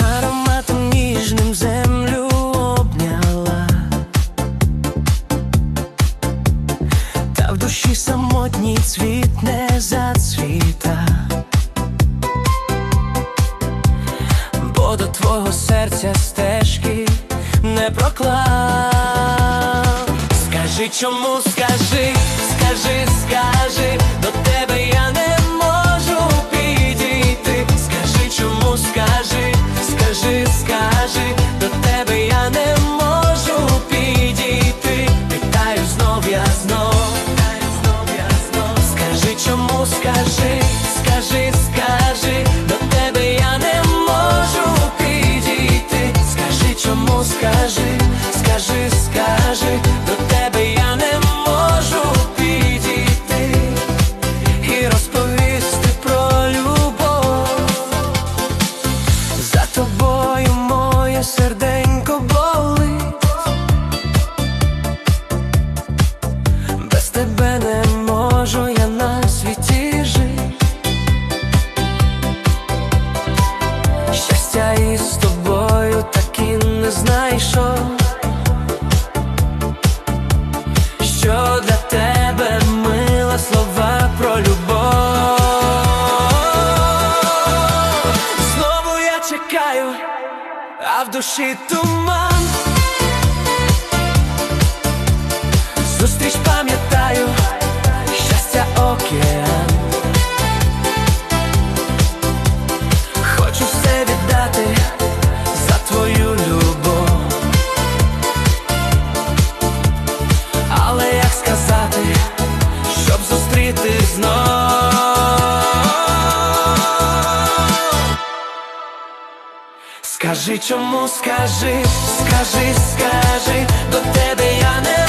Ароматом ніжним землю обняла, та в душі самотній не зацвіта, серця стежки не проклав. Скажи, чому скажи, скажи, скажи, до тебе я не тебе не можу я на світі жити. Щастя із тобою так і не знайшов. Що для тебе мила слова про любов? Знову я чекаю, а в душі туман. Зустріч сказати, щоб зустріти знов? Скажи, чому скажи, скажи, скажи, до тебе я не